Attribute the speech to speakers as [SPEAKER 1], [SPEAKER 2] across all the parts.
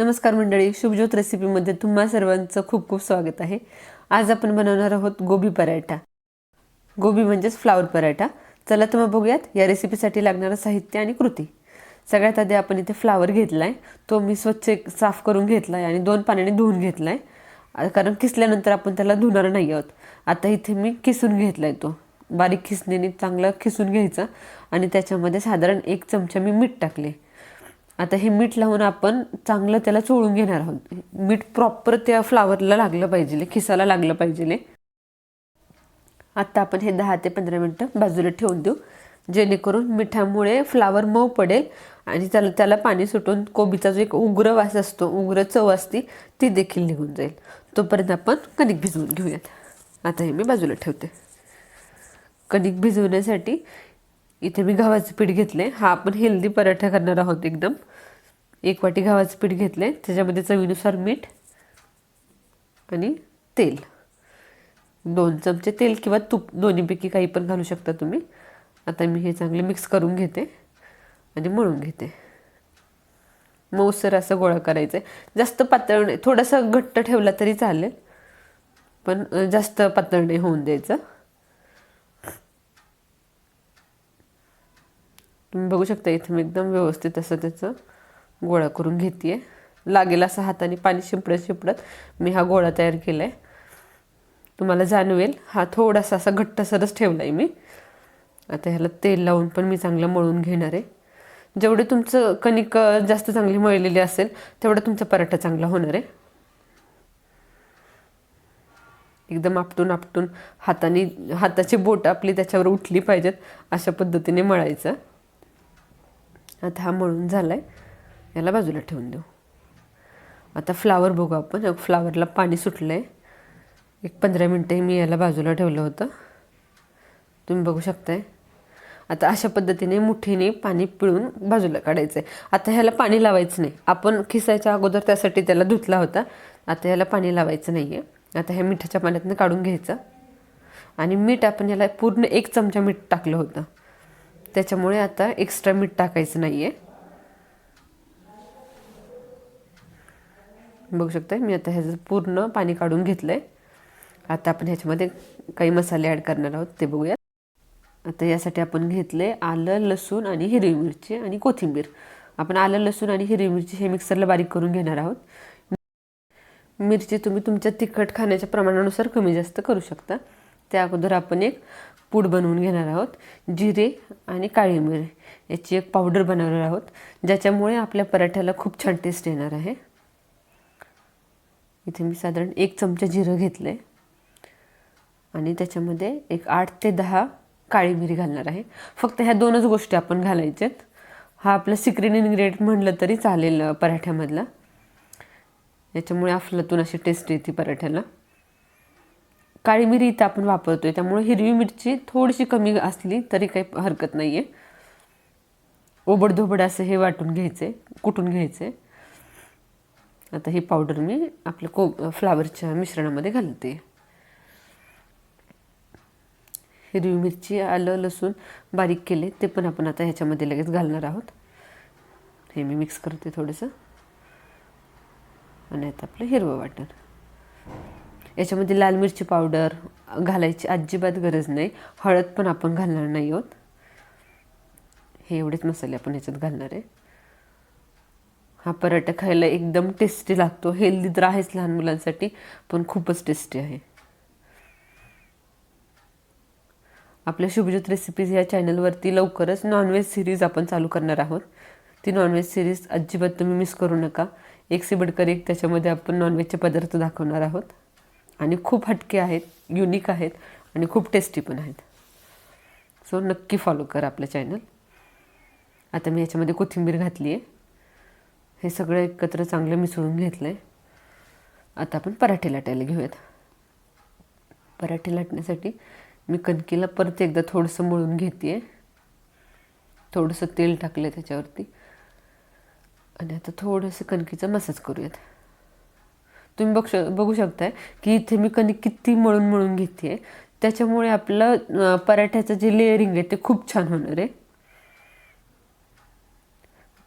[SPEAKER 1] नमस्कार मंडळी शुभज्योत रेसिपीमध्ये तुम्हा सर्वांचं खूप खूप स्वागत आहे. आज आपण बनवणार आहोत गोबी पराठा. गोबी म्हणजेच फ्लावर पराठा. चला तर मग बघूयात या रेसिपीसाठी लागणारं साहित्य आणि कृती. सगळ्यात आधी आपण इथे फ्लावर घेतला आहे तो मी स्वच्छ साफ करून घेतला आहे आणि दोन पाण्याने धुवून घेतला आहे कारण किसल्यानंतर आपण त्याला धुणार नाही आहोत. आता इथे मी किसून घेतला आहे तो. बारीक खिसणीने चांगलं खिसून घ्यायचं आणि त्याच्यामध्ये साधारण एक चमचा मी मीठ टाकले. आता हे मीठ लावून आपण चांगलं त्याला चोळून घेणार आहोत. मीठ प्रॉपर त्या फ्लावरला लागलं पाहिजे खिसाला लागलं पाहिजे आता आपण हे दहा ते पंधरा मिनटं बाजूला ठेवून देऊ. जेणेकरून मिठामुळे फ्लावर मऊ पडेल आणि त्याला त्याला पाणी सुटून कोबीचा जो एक उग्र वास असतो उग्र चव असते ती देखील निघून जाईल. तोपर्यंत आपण कणिक भिजवून घेऊयात. आता हे मी बाजूला ठेवते. कणिक भिजवण्यासाठी इथे मी गव्हाचं पीठ घेतले हा आपण हेल्दी पराठा करणार आहोत एकदम. एक वाटी गव्हाचं पीठ घेतलं आहे त्याच्यामध्ये चवीनुसार मीठ आणि तेल. दोन चमचे तेल किंवा तूप. दोन्हीपैकी काही पण घालू शकता तुम्ही. आता मी हे चांगले मिक्स करून घेते आणि मळून घेते. मऊसर असं गोळा करायचं आहे जास्त पातळ नाही. थोडंसं घट्ट ठेवला तरी चालेल. पण जास्त पातळ नाही होऊन द्यायचं. तुम्ही बघू शकता इथं मी एकदम व्यवस्थित असं त्याचं गोळा करून घेते आहे लागेल असं हाताने पाणी शिंपडत शिंपडत मी हा गोळा तयार केला आहे तुम्हाला जाणवेल हा थोडासा असा घट्टसरच ठेवला आहे मी. आता ह्याला तेल लावून पण मी चांगलं मळून घेणार आहे. जेवढे तुमचं कणिक जास्त चांगली मळलेली असेल तेवढा तुमचा पराठा चांगला होणार आहे. एकदम आपटून आपटून हाताने हाताची बोट आपली त्याच्यावर उठली पाहिजेत अशा पद्धतीने मळायचं. आता हा मळून झाला आहे याला बाजूला ठेवून देऊ. आता फ्लावर बघू आपण. फ्लावरला पाणी सुटलं आहे एक पंधरा मिनटे मी याला बाजूला ठेवलं होतं. तुम्ही बघू शकताय. आता अशा पद्धतीने मुठीने पाणी पिळून बाजूला काढायचं आहे आता ह्याला पाणी लावायचं नाही. आपण खिसायच्या अगोदर त्यासाठी त्याला धुतला होता. आता ह्याला पाणी लावायचं नाही आहे आता ह्या मिठाच्या पाण्यातनं काढून घ्यायचं. आणि मीठ आपण याला पूर्ण एक चमचा मीठ टाकलं होतं. त्याच्यामुळे आता एक्स्ट्रा मीठ टाकायचं नाही आहे बघू शकता मी आता ह्याचं पूर्ण पाणी काढून घेतलं आहे आता आपण ह्याच्यामध्ये काही मसाले ॲड करणार आहोत ते बघूया. आता यासाठी आपण घेतले आलं लसूण आणि हिरवी मिरची आणि कोथिंबीर. आपण आलं लसूण आणि हिरवी मिरची हे मिक्सरला बारीक करून घेणार आहोत. मिरची तुम्ही तुमच्या तिखट खाण्याच्या प्रमाणानुसार कमी जास्त करू शकता. त्या अगोदर आपण एक पूड बनवून घेणार आहोत जिरे आणि काळी मिरी. याची एक पावडर बनवणार आहोत ज्याच्यामुळे आपल्या पराठ्याला खूप छान टेस्ट येणार आहे. इथे मी साधारण एक चमचा जिरं घेतलं आहे आणि त्याच्यामध्ये एक आठ ते दहा काळी मिरी घालणार आहे. फक्त ह्या दोनच गोष्टी आपण घालायच्यात. हा आपला सिक्रेट इन्ग्रेडियंट म्हणलं तरी चालेल पराठ्यामधला. याच्यामुळे अफलातून अशी टेस्ट येते पराठ्याला. काळी मिरी इथं आपण वापरतो आहे त्यामुळे हिरवी मिरची थोडीशी कमी असली तरी काही हरकत नाही आहे ओबडधोबड असं हे वाटून घ्यायचं आहे कुटून आहे आता ही पावडर मी आपल्या को फ्लावरच्या मिश्रणामध्ये घालते. हिरवी मिरची आलं लसूण बारीक केले ते पण आपण आता ह्याच्यामध्ये लगेच घालणार आहोत. हे मी मिक्स करते थोडंसं. आणि आता आपलं हिरवं वाटण. याच्यामध्ये लाल मिरची पावडर घालायची अजिबात गरज नाही. हळद पण आपण घालणार नाही आहोत. हे एवढेच मसाले आपण ह्याच्यात घालणार आहे. हा पराठा खायला एकदम टेस्टी लागतो. हेल्दी तर आहेच लहान मुलांसाठी पण खूपच टेस्टी आहे. आपल्या शुभज्योत रेसिपीज या चॅनलवरती लवकरच नॉनव्हेज सिरीज आपण चालू करणार आहोत. ती नॉनव्हेज सिरीज अजिबात तुम्ही मिस करू नका. एक सिबडकर एक त्याच्यामध्ये आपण नॉनव्हेजचे पदार्थ दाखवणार आहोत. आणि खूप हटके आहेत युनिक आहेत आणि खूप टेस्टी पण आहेत. सो नक्की फॉलो करा आपलं चॅनल आता मी याच्यामध्ये कोथिंबीर घातली आहे हे सगळं एकत्र चांगलं मिसळून घेतलं. आहे आता आपण पराठे लाटायला घेऊयात. पराठे लाटण्यासाठी मी कणकीला परत एकदा थोडंसं मळून घेते आहे थोडंसं तेल टाकलं आहे त्याच्यावरती. आणि आता थोडंसं कणकीचा मसाज करूयात. तुम्ही बघ बघू शकताय की इथे मी कणिक किती मळून मळून घेते आहे त्याच्यामुळे आपलं पराठ्याचं जे लेअरिंग आहे ते खूप छान होणार आहे.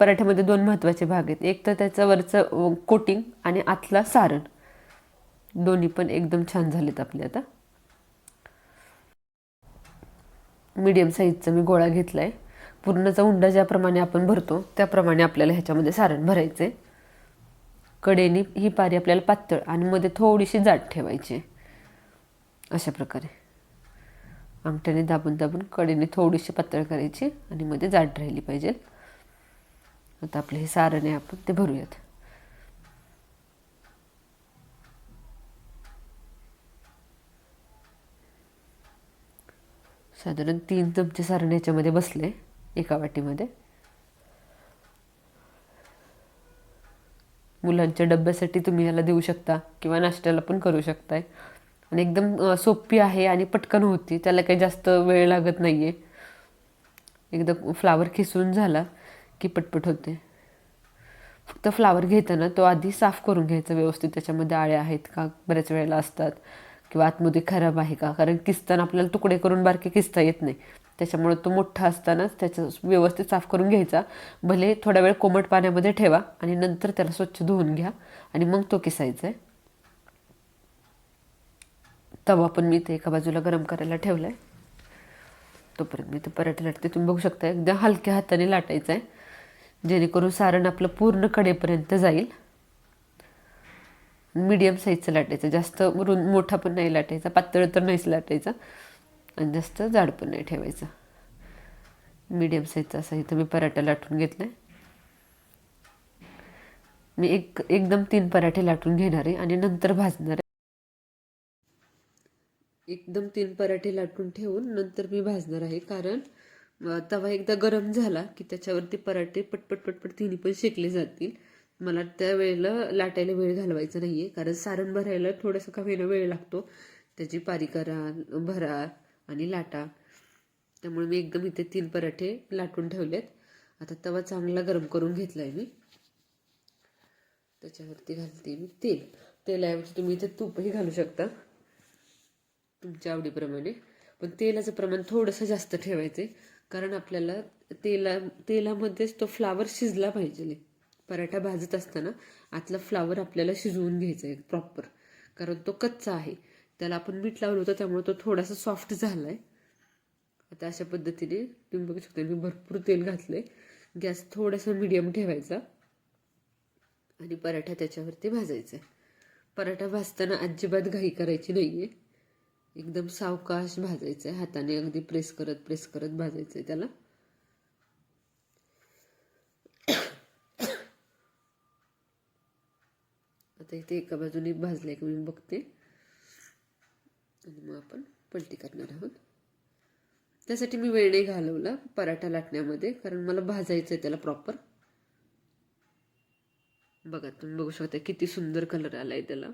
[SPEAKER 1] पराठ्यामध्ये दोन महत्त्वाचे भाग आहेत. एक तर त्याचं वरचं कोटिंग आणि आतला सारण. दोन्ही पण एकदम छान झालेत आपले आता. मीडियम साईजचा मी गोळा घेतला आहे पूर्णचा उंडा ज्याप्रमाणे आपण भरतो त्याप्रमाणे आपल्याला ह्याच्यामध्ये सारण भरायचे कडेने ही पारी आपल्याला पातळ आणि मध्ये थोडीशी जाड ठेवायची अशा प्रकारे. अंगठ्याने दाबून दाबून कडेने थोडीशी पातळ करायची आणि मध्ये जाड राहिली पाहिजे. आता आपलं हे सारण आहे आपण ते भरूयात. साधारण तीन चमचे सारण याच्यामध्ये बसले एका वाटीमध्ये. मुलांच्या डब्यासाठी तुम्ही याला देऊ शकता किंवा नाश्त्याला पण करू शकताय. आणि एकदम सोपी आहे आणि पटकन होती त्याला काही जास्त वेळ लागत नाही आहे एकदम फ्लावर खिसून झाला. की पटपट होते. फक्त फ्लावर घेताना तो आधी साफ करून घ्यायचा व्यवस्थित त्याच्यामध्ये आळ्या आहेत का बऱ्याच वेळेला असतात किंवा आतमध्ये खराब आहे का कारण किसताना आपल्याला तुकडे करून बारके किसता येत नाही. त्याच्यामुळे तो मोठा असतानाच त्याचं व्यवस्थित साफ करून घ्यायचा. भले थोडा वेळ कोमट पाण्यामध्ये ठेवा आणि नंतर त्याला स्वच्छ धुवून घ्या आणि मग तो किसायचा आहे. तवा पण मी ते एका बाजूला गरम करायला ठेवला आहे तोपर्यंत मी ते पराठे लाटते. तुम्ही बघू शकता एकदम हलक्या हाताने लाटायचं आहे. जेणेकरून सारण आपलं पूर्ण कडेपर्यंत जाईल. मीडियम साईजचं लाटायचं. जास्त रुंद मोठा पण नाही लाटायचा. पातळ तर नाहीच लाटायचा. आणि जास्त जाड पण नाही ठेवायचं. मीडियम साईजचा असा इथं मी पराठा लाटून घेतला आहे मी एक एकदम तीन पराठे लाटून घेणार आहे आणि नंतर भाजणार आहे. एकदम तीन पराठे लाटून ठेवून नंतर मी भाजणार आहे. कारण तवा एकदा गरम झाला की त्याच्यावरती पराठे पटपट पटपट तिन्ही पण शेकले जातील. मला त्या वेळेला लाटायला वेळ घालवायचा नाही आहे कारण सारण भरायला थोडंसं का वेळेला वेळ लागतो. त्याची पारी करा भरा आणि लाटा. त्यामुळे मी एकदम इथे तीन पराठे लाटून ठेवलेत. आता तवा चांगला गरम करून घेतला आहे मी. त्याच्यावरती घालते मी तेल. तेलाऐवजी तुम्ही इथे तूपही घालू शकता तुमच्या आवडीप्रमाणे. पण तेलाचं प्रमाण थोडंसं जास्त ठेवायचं आहे कारण आपल्याला तेला तेलामध्येच तो फ्लावर शिजला पाहिजे पराठा भाजत असताना आतला फ्लावर आपल्याला शिजवून घ्यायचा आहे प्रॉपर कारण तो कच्चा आहे. त्याला आपण मीठ लावलं होतं त्यामुळे तो थोडासा सॉफ्ट झाला आहे आता अशा पद्धतीने तुम्ही बघू शकता मी भरपूर तेल घातलं आहे गॅस थोडासा मिडियम ठेवायचा. आणि पराठा त्याच्यावरती भाजायचा आहे. पराठा भाजताना अजिबात घाई करायची नाही आहे एकदम सावकाश भाजायचं आहे हाताने अगदी प्रेस करत प्रेस करत भाजायचं आहे त्याला. आता इथे एका बाजूने भाजले की मी बघते. आणि मग आपण पलटी करणार आहोत. त्यासाठी मी वेळ नाही घालवला पराठा लाटण्यामध्ये कारण मला भाजायचं आहे त्याला प्रॉपर बघा तुम्ही बघू शकता किती सुंदर कलर आला आहे त्याला.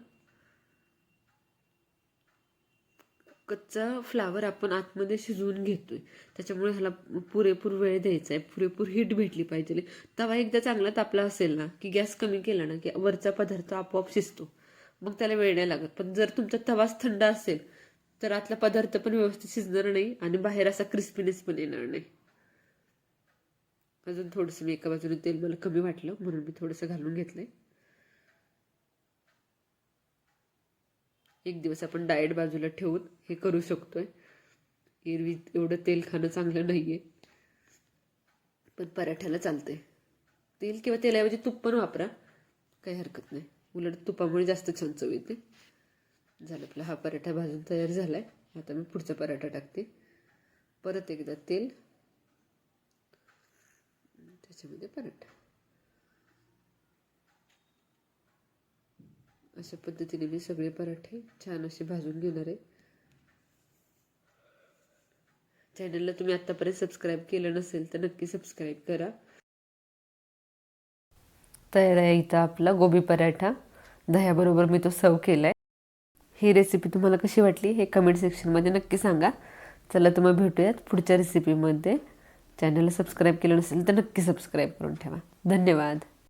[SPEAKER 1] कच्चा फ्लावर आपण आतमध्ये शिजवून घेतोय. त्याच्यामुळे ह्याला पुरेपूर वेळ द्यायचा आहे. पुरेपूर हीट भेटली पाहिजे. तवा एकदा चांगला तापला असेल ना की गॅस कमी केला ना की वरचा पदार्थ आपोआप शिजतो. मग त्याला वेळ नाही लागत. पण जर तुमचा तवाच थंड असेल तर आतला पदार्थ पण व्यवस्थित शिजणार नाही आणि बाहेर असा क्रिस्पीनेस पण येणार नाही. अजून थोडंसं मी एका बाजूने तेल मला कमी वाटलं म्हणून मी थोडंसं घालून घेतलंय. एक दिवस आपण डाएट बाजूला ठेवून हे करू शकतोय. एरवी एवढं तेल खाणं चांगलं नाही आहे पण पराठ्याला चालतंय. तेल किंवा तेलाऐवजी तूप पण वापरा. काही हरकत नाही. उलट तुपामुळे जास्त छान चव येते. झालं आपला हा पराठा भाजून तयार झाला आहे आता मी पुढचा पराठा टाकते. परत एकदा तेल. त्याच्यामध्ये पराठा. अशा पद्धतीने मी सगळे पराठे छान असे भाजून घेणार आहे. चॅनलला तुम्ही आतापर्यंत सबस्क्राईब केलं नसेल तर नक्की सबस्क्राईब करा. तयार आहे इथं आपला गोबी पराठा. दह्याबरोबर मी तो सर्व केला आहे ही रेसिपी तुम्हाला कशी वाटली हे कमेंट सेक्शनमध्ये नक्की सांगा. चला तुम्हाला भेटूयात पुढच्या रेसिपीमध्ये चॅनलला सबस्क्राईब केलं नसेल तर नक्की सबस्क्राईब करून ठेवा. धन्यवाद.